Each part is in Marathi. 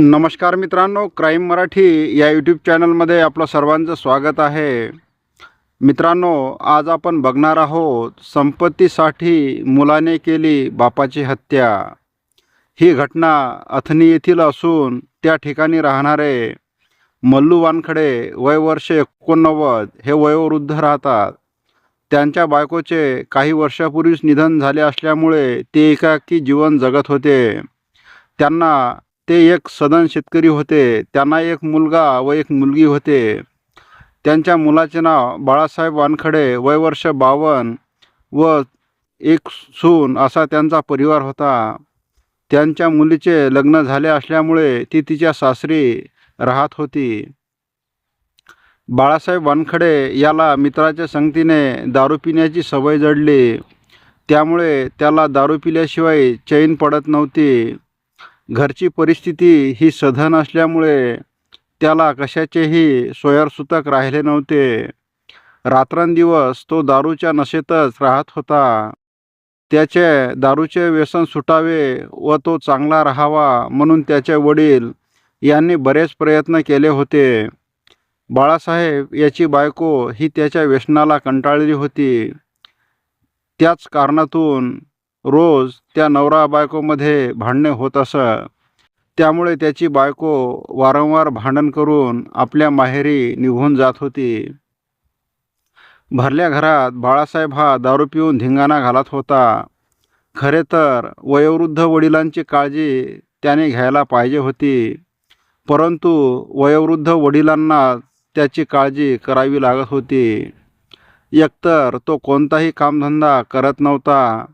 नमस्कार मित्रांनो क्राईम मराठी या यूट्यूब चॅनलमध्ये आपलं सर्वांचं स्वागत आहे. मित्रांनो आज आपण बघणार आहोत संपत्तीसाठी मुलाने केली बापाची हत्या. ही घटना अथनी येथील असून त्या ठिकाणी राहणारे मल्लू वानखडे वय वर्ष एकोणनव्वद हे वयोवृद्ध राहतात. त्यांच्या बायकोचे काही वर्षापूर्वीच निधन झाले असल्यामुळे ते एकाकी जीवन जगत होते. त्यांना ते एक सदन शेतकरी होते त्यांना एक मुलगा व एक मुलगी होते. त्यांच्या मुलाचे नाव बाळासाहेब वानखडे वय वर्ष बावन्न व एक सून असा त्यांचा परिवार होता. त्यांच्या मुलीचे लग्न झाले असल्यामुळे ती तिच्या सासरी राहत होती. बाळासाहेब वानखडे याला मित्राच्या संगतीने दारू पिण्याची सवय जडली. त्यामुळे त्याला दारू पिल्याशिवाय चैन पडत नव्हती. घरची परिस्थिती ही सधन असल्यामुळे त्याला कशाचेही सोयरसुतक राहिले नव्हते. रात्रंदिवस तो दारूच्या नशेतच राहत होता. त्याचे दारूचे व्यसन सुटावे व तो चांगला राहावा म्हणून त्याचे वडील यांनी बरेच प्रयत्न केले होते. बाळासाहेब याची बायको ही त्याच्या व्यसनाला कंटाळली होती. त्याच कारणातून रोज त्या नवरा बायकोमध्ये भांडणे होत असं त्यामुळे त्याची बायको वारंवार भांडण करून आपल्या माहेरी निघून जात होती. भरल्या घरात बाळासाहेब हा दारू पिऊन धिंगाणा घालत होता. खरे तर वयोवृद्ध वडिलांची काळजी त्याने घ्यायला पाहिजे होती. परंतु वयोवृद्ध वडिलांना त्याची काळजी करावी लागत होती. एकतर तो कोणताही कामधंदा करत नव्हता.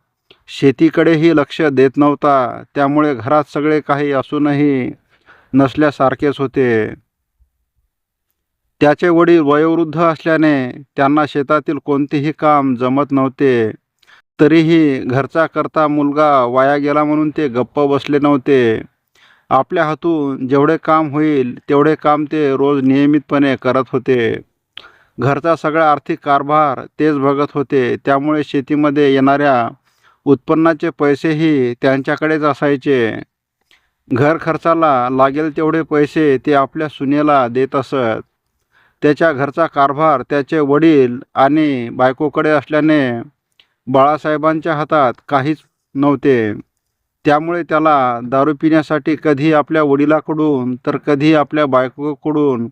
शेतीकडेही लक्ष देत नव्हता. त्यामुळे घरात सगळे काही असूनही नसल्यासारखेच होते. त्याचे वडील वयोवृद्ध असल्याने त्यांना शेतातील कोणतेही काम जमत नव्हते. तरीही घरचा करता मुलगा वाया गेला म्हणून ते गप्प बसले नव्हते. आपल्या हातून जेवढे काम होईल तेवढे काम ते रोज नियमितपणे करत होते. घरचा सगळा आर्थिक कारभार तेच बघत होते. त्यामुळे शेतीमध्ये येणाऱ्या उत्पन्नाचे पैसेही त्यांच्याकडेच असायचे. घर खर्चाला लागेल तेवढे पैसे ते आपल्या सुनेला देत असत. त्याच्या घरचा कारभार त्याचे वडील आणि बायकोकडे असल्याने बाळासाहेबांच्या हातात काहीच नव्हते. त्यामुळे त्याला दारू पिण्यासाठी कधी आपल्या वडिलाकडून तर कधी आपल्या बायकोकडून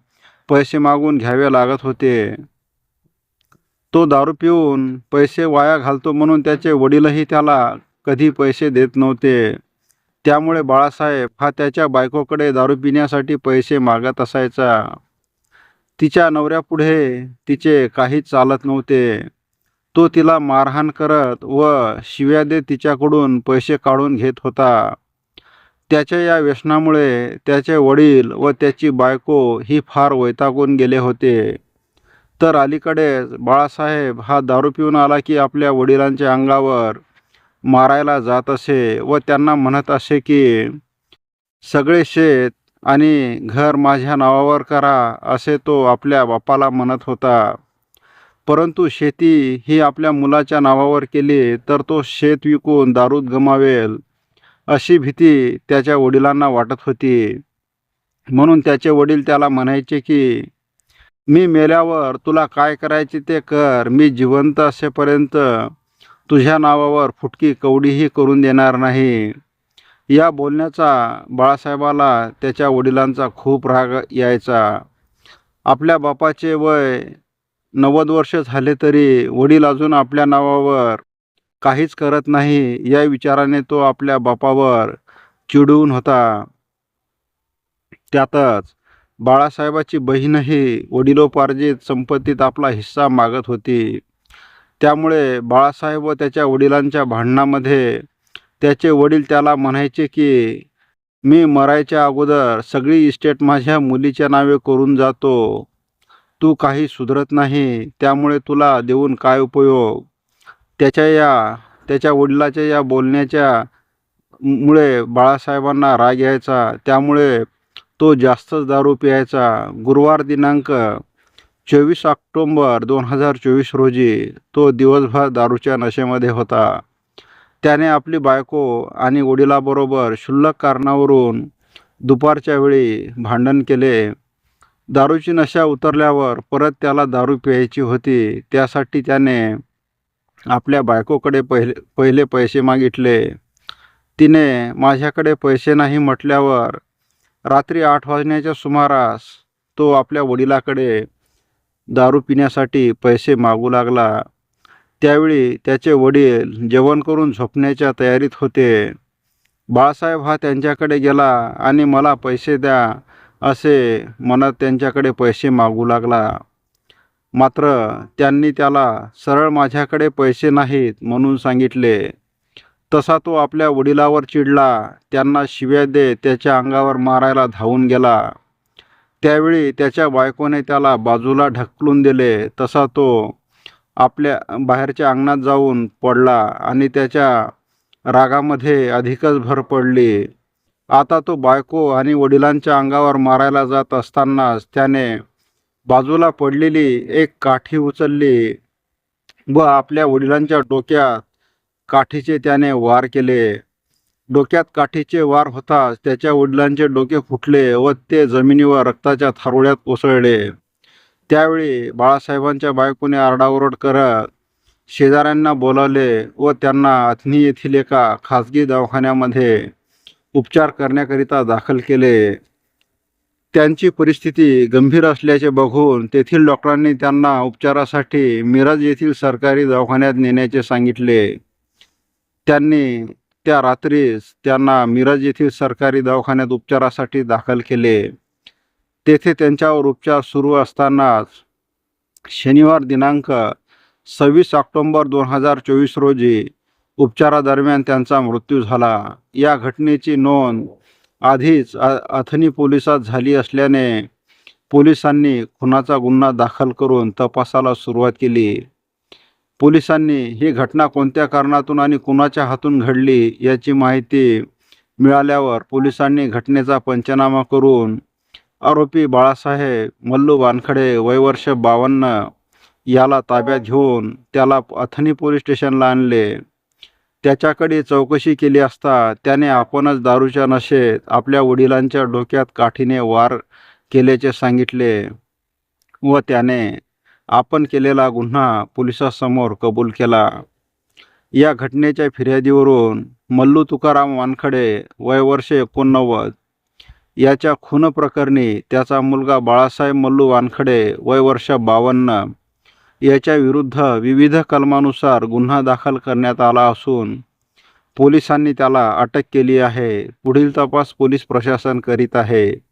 पैसे मागून घ्यावे लागत होते. तो दारू पिऊन पैसे वाया घालतो म्हणून त्याचे वडीलही त्याला कधी पैसे देत नव्हते. त्यामुळे बाळासाहेब हा त्याच्या बायकोकडे दारू पिण्यासाठी पैसे मागत असायचा. तिच्या नवऱ्यापुढे तिचे काहीच चालत नव्हते. तो तिला मारहाण करत व शिव्या देत तिच्याकडून पैसे काढून घेत होता. त्याच्या या व्यसनामुळे त्याचे वडील व त्याची बायको ही फार वैतागून गेले होते. तर अलीकडेच बाळासाहेब हा दारू पिऊन आला की आपल्या वडिलांच्या अंगावर मारायला जात असे व त्यांना म्हणत असे की सगळे शेत आणि घर माझ्या नावावर करा असे तो आपल्या बापाला म्हणत होता. परंतु शेती ही आपल्या मुलाच्या नावावर केली तर तो शेत विकून दारूत गमावेल अशी भीती त्याच्या वडिलांना वाटत होती. म्हणून त्याचे वडील त्याला म्हणायचे की मी मेल्यावर तुला काय करायचे ते कर. मी जिवंत असेपर्यंत तुझ्या नावावर फुटकी कवडीही करून देणार नाही. या बोलण्याचा बाळासाहेबाला त्याच्या वडिलांचा खूप राग यायचा. आपल्या बापाचे वय नव्वद वर्ष झाले तरी वडील अजून आपल्या नावावर काहीच करत नाही या विचाराने तो आपल्या बापावर चिडून होता. त्यातच बाळासाहेबाची बहीणही वडिलोपार्जित संपत्तीत आपला हिस्सा मागत होती. त्यामुळे बाळासाहेब व त्याच्या वडिलांच्या भांडणामध्ये त्याचे वडील त्याला म्हणायचे की मी मरायच्या अगोदर सगळी इस्टेट माझ्या मुलीच्या नावे करून जातो. तू काही सुधरत नाही त्यामुळे तुला देऊन काय उपयोग? त्याच्या या त्याच्या वडिलाच्या या बोलण्याच्या मुळे बाळासाहेबांना राग यायचा. त्यामुळे तो जास्तच दारू प्यायचा. गुरुवार दिनांक चोवीस ऑक्टोंबर दोन हजार चोवीस रोजी तो दिवसभर दारूच्या नशेमध्ये होता. त्याने आपली बायको आणि वडिलाबरोबर क्षुल्लक कारणावरून दुपारच्या वेळी भांडण केले. दारूची नशा उतरल्यावर परत त्याला दारू प्यायची होती. त्यासाठी त्याने आपल्या बायकोकडे पहिले पहिले पैसे मागितले. तिने माझ्याकडे पैसे नाही म्हटल्यावर रात्री आठ वाजण्याच्या सुमारास तो आपल्या वडिलाकडे दारू पिण्यासाठी पैसे मागू लागला. त्यावेळी त्याचे वडील जेवण करून झोपण्याच्या तयारीत होते. बाळासाहेब हा त्यांच्याकडे गेला आणि मला पैसे द्या असे मनात त्यांच्याकडे पैसे मागू लागला. मात्र त्यांनी त्याला सरळ माझ्याकडे पैसे नाहीत म्हणून सांगितले. तसा तो आपल्या वडिलावर चिडला. त्यांना शिव्या दे त्याच्या अंगावर मारायला धावून गेला. त्यावेळी त्याच्या बायकोने त्याला बाजूला ढकलून दिले. तसा तो आपल्या बाहेरच्या अंगणात जाऊन पडला आणि त्याच्या रागामध्ये अधिकच भर पडली. आता तो बायको आणि वडिलांच्या अंगावर मारायला जात असतानाच त्याने बाजूला पडलेली एक काठी उचलली व आपल्या वडिलांच्या डोक्यात काठीचे त्याने वार केले. डोक्यात काठीचे वार होताच त्याच्या वडिलांचे डोके फुटले व ते जमिनीवर रक्ताच्या थारोळ्यात कोसळले. त्यावेळी बाळासाहेबांच्या बायकोने आरडाओरड करत शेजाऱ्यांना बोलावले व त्यांना अथनी येथील एका खाजगी दवाखान्यामध्ये उपचार करण्याकरिता दाखल केले. त्यांची परिस्थिती गंभीर असल्याचे बघून तेथील डॉक्टरांनी त्यांना उपचारासाठी मिरज येथील सरकारी दवाखान्यात नेण्याचे सांगितले. त्यांनी त्या रात्रीस त्यांना मिरज येथील सरकारी दवाखान्यात उपचारासाठी दाखल केले. तेथे त्यांच्यावर उपचार सुरू असतानाच शनिवार दिनांक सव्वीस ऑक्टोंबर दोन हजार चोवीस रोजी उपचारादरम्यान त्यांचा मृत्यू झाला. या घटनेची नोंद आधीच अ अथनी पोलिसात झाली असल्याने पोलिसांनी खुनाचा गुन्हा दाखल करून तपासाला सुरुवात केली. पोलिसांनी ही घटना कोणत्या कारणातून आणि कुणाच्या हातून घडली याची माहिती मिळाल्यावर पोलिसांनी घटनेचा पंचनामा करून आरोपी बाळासाहेब मल्लू वानखडे वयवर्ष बावन्न याला ताब्यात घेऊन त्याला अथनी पोलीस स्टेशनला आणले. त्याच्याकडे चौकशी केली असता त्याने आपणच दारूच्या नशेत आपल्या वडिलांच्या डोक्यात काठीने वार केल्याचे सांगितले व त्याने आपण केलेला गुन्हा पोलिसासमोर कबूल केला. या घटनेच्या फिर्यादीवरून मल्लू तुकाराम वानखडे वय वर्ष एकोणनव्वद. याच्या खून प्रकरणी त्याचा मुलगा बाळासाहेब मल्लू वानखडे वय वर्ष बावन्न. याच्या विरुद्ध विविध कलमानुसार गुन्हा दाखल करण्यात आला असून पोलिसांनी त्याला अटक केली आहे. पुढील तपास पोलीस प्रशासन करीत आहे.